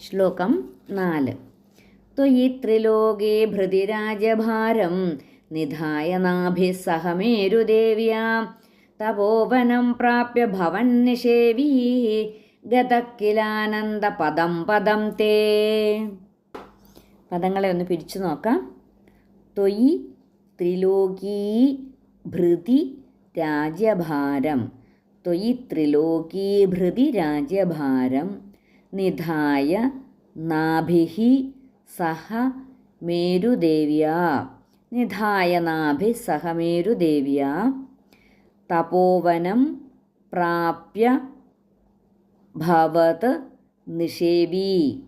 ശ്ലോകം നാല്. ത്വയി ത്രിലോകേ ഭൃതിരാജഭാരം നിധായ നാഭിः സഹമേരുദേവ്യാ തപോവനം പ്രാപ്യ ഭവൻ നിഷേവീ ഗതക്കിലാനന്ദ പദം തേ. പദങ്ങളെ ഒന്ന് പിരിച്ചു നോക്കാം. ത്വയി ത്രിലോകീ ഭൃതി രാജ്യഭാരം ത്വയി ത്രിലോകീ ഭൃതി രാജ്യഭാരം നിധായ നാഭിഹി സഹ മേരുദേവ്യാ. നിധായ നാഭി സഹ മേരുദേവ്യാ. തപോവനം പ്രാപ്യ ഭവത് നിഷേവി.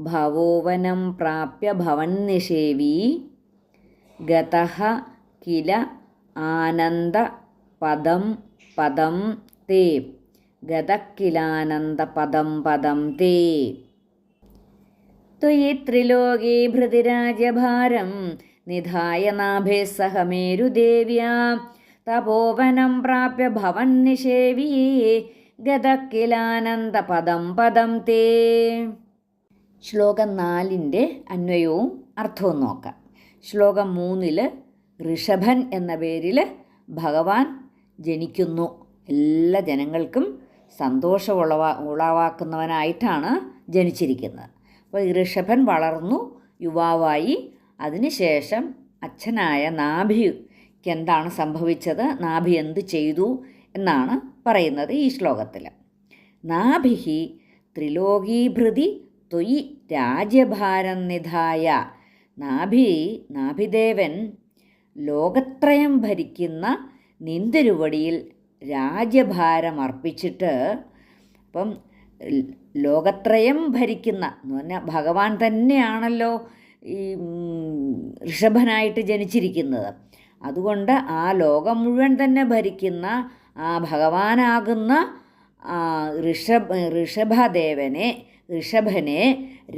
ഭവോവനം പ്രാപ്യ ഭവൻ നിഷേവി. ഗതഃ കില ആനന്ദ പദം പദം തേ. ഗതക്കിലാനന്ദ പദം പദം തേ. ത്വയി ത്രിലോകേ ഭൃതിരാജഭാരം നിധായ നാഭേ സഹ മേരുദേവ്യാ. തപോവനം പ്രാപ്യ ഭവൻ നിഷേവീ ഗതക്കിലാനന്ദ പദം പദം തേ. ശ്ലോകം നാലിന്റെ അന്വയവും അർത്ഥവും നോക്കാം. ശ്ലോകം മൂന്നിൽ ഋഷഭൻ എന്ന പേരിൽ ഭഗവാൻ ജനിക്കുന്നു. എല്ലാ ജനങ്ങൾക്കും സന്തോഷം ഉളവാ ഉളവാക്കുന്നവനായിട്ടാണ് ജനിച്ചിരിക്കുന്നത്. അപ്പോൾ ഈ ഋഷഭൻ വളർന്നു യുവാവായി. അതിനുശേഷം അച്ഛനായ നാഭിക്ക് എന്താണ് സംഭവിച്ചത്? നാഭി എന്ത് ചെയ്തു എന്നാണ് പറയുന്നത് ഈ ശ്ലോകത്തിൽ നാഭിഹി ത്രിലോകീഭൃതി ത്വയി രാജ്യഭാരം നിധായ. നാഭി നാഭിദേവൻ ലോകത്രയം ഭരിക്കുന്ന നിന്തിരുവടിയിൽ രാജ്യഭാരം അർപ്പിച്ചിട്ട് അപ്പം ലോകത്രയം ഭരിക്കുന്ന എന്ന് പറഞ്ഞാൽ ഭഗവാൻ തന്നെയാണല്ലോ ഈ ഋഷഭനായിട്ട് ജനിച്ചിരിക്കുന്നത്. അതുകൊണ്ട് ആ ലോകം മുഴുവൻ തന്നെ ഭരിക്കുന്ന ആ ഭഗവാനാകുന്ന ഋഷഭ ഋഷഭദേവനെ ഋഷഭനെ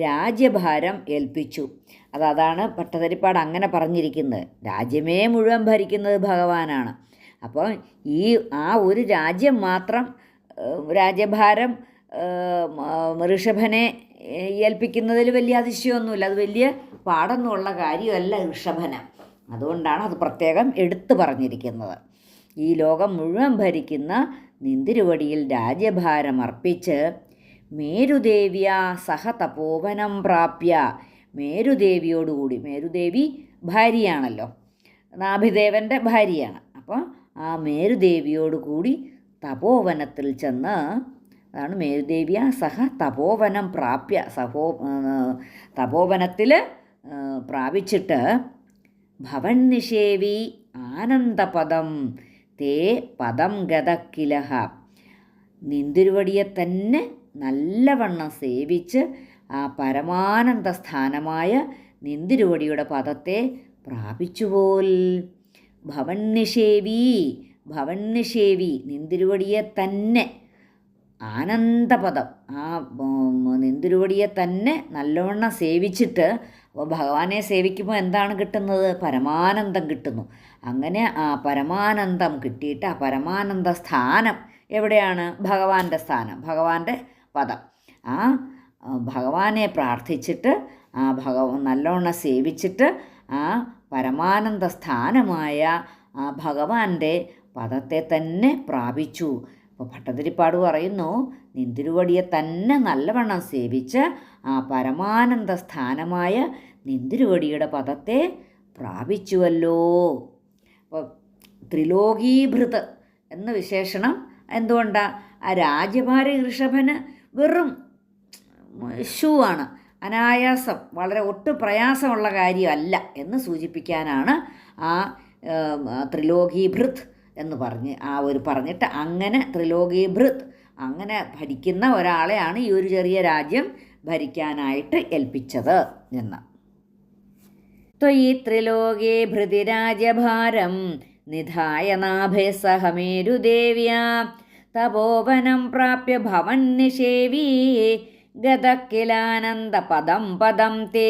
രാജ്യഭാരം ഏൽപ്പിച്ചു. അത് അതാണ് പട്ടതരിപ്പാട് അങ്ങനെ പറഞ്ഞിരിക്കുന്നത്. രാജ്യമേ മുഴുവൻ ഭരിക്കുന്നത് ഭഗവാനാണ്. അപ്പോൾ ഈ ആ ഒരു രാജ്യം മാത്രം രാജ്യഭാരം ഋഷഭനെ ഏൽപ്പിക്കുന്നതിൽ വലിയ അതിശയമൊന്നുമില്ല. അത് വലിയ പാടൊന്നുമുള്ള കാര്യമല്ല ഋഷഭന. അതുകൊണ്ടാണ് അത് പ്രത്യേകം എടുത്തു പറഞ്ഞിരിക്കുന്നത്. ഈ ലോകം മുഴുവൻ ഭരിക്കുന്ന നിന്തിരുവടിയിൽ രാജ്യഭാരം അർപ്പിച്ച് മേരുദേവ്യ സഹ തപോവനം പ്രാപ്യ. മേരുദേവിയോടുകൂടി. മേരുദേവി ഭാര്യയാണല്ലോ. നാഭിദേവന്റെ ഭാര്യയാണ്. അപ്പോൾ ആ മേരുദേവിയോടുകൂടി തപോവനത്തിൽ ചെന്ന് അതാണ് മേരുദേവിയ സഹ തപോവനം പ്രാപ്യ സഹോ തപോവനത്തിൽ പ്രാപിച്ചിട്ട് ഭവൻ നിഷേവി ആനന്ദപദം തേ പദം ഗതക്കിലഹ. നിന്തിരുവടിയെ തന്നെ നല്ലവണ്ണം സേവിച്ച് ആ പരമാനന്ദ സ്ഥാനമായ നിന്തിരുവടിയുടെ പദത്തെ പ്രാപിച്ചുപോൽ. ഭവൻ നിഷേവി ഭവൻ നിഷേവി നിന്തിരുവടിയെ തന്നെ. ആനന്ദപദം. ആ നിന്തിരുവടിയെ തന്നെ നല്ലവണ്ണം സേവിച്ചിട്ട് അപ്പോൾ ഭഗവാനെ സേവിക്കുമ്പോൾ എന്താണ് കിട്ടുന്നത്? പരമാനന്ദം കിട്ടുന്നു. അങ്ങനെ ആ പരമാനന്ദം കിട്ടിയിട്ട് ആ പരമാനന്ദ സ്ഥാനം എവിടെയാണ്? ഭഗവാന്റെ സ്ഥാനം ഭഗവാന്റെ പദം. ആ ഭഗവാനെ പ്രാർത്ഥിച്ചിട്ട് ആ ഭഗവാൻ നല്ലവണ്ണം സേവിച്ചിട്ട് ആ പരമാനന്ദ സ്ഥാനമായ ആ ഭഗവാന്റെ പദത്തെ തന്നെ പ്രാപിച്ചു. അപ്പോൾ ഭട്ടതിരിപ്പാട് പറയുന്നു നിന്തിരുവടിയെ തന്നെ നല്ലവണ്ണം സേവിച്ച് ആ പരമാനന്ദ സ്ഥാനമായ നിന്തിരുവടിയുടെ പദത്തെ പ്രാപിച്ചുവല്ലോ. അപ്പോൾ ത്രിലോകീഭൃത് എന്ന വിശേഷണം എന്തുകൊണ്ടാണ് ആ രാജഭാരി ഋഷഭന് വെറും ഷൂ ആണ് അനായാസം വളരെ ഒട്ടും പ്രയാസമുള്ള കാര്യമല്ല എന്ന് സൂചിപ്പിക്കാനാണ് ആ ത്രിലോകീഭൃത് എന്ന് പറഞ്ഞ് ആ ഒരു പറഞ്ഞിട്ട് അങ്ങനെ ത്രിലോകീഭൃത് അങ്ങനെ ഭരിക്കുന്ന ഒരാളെയാണ് ഈ ഒരു ചെറിയ രാജ്യം ഭരിക്കാനായിട്ട് ഏൽപ്പിച്ചത് എന്ന്. ത്വയി ത്രിലോകേ ഭൃതിരാജഭാരം നിധായ നാഭേ സഹമേരുദേവ്യ തപോവനം പ്രാപ്യ ഭവൻ നിഷേവീ ഗതക്കിലാനന്ദ പദം പദം തേ.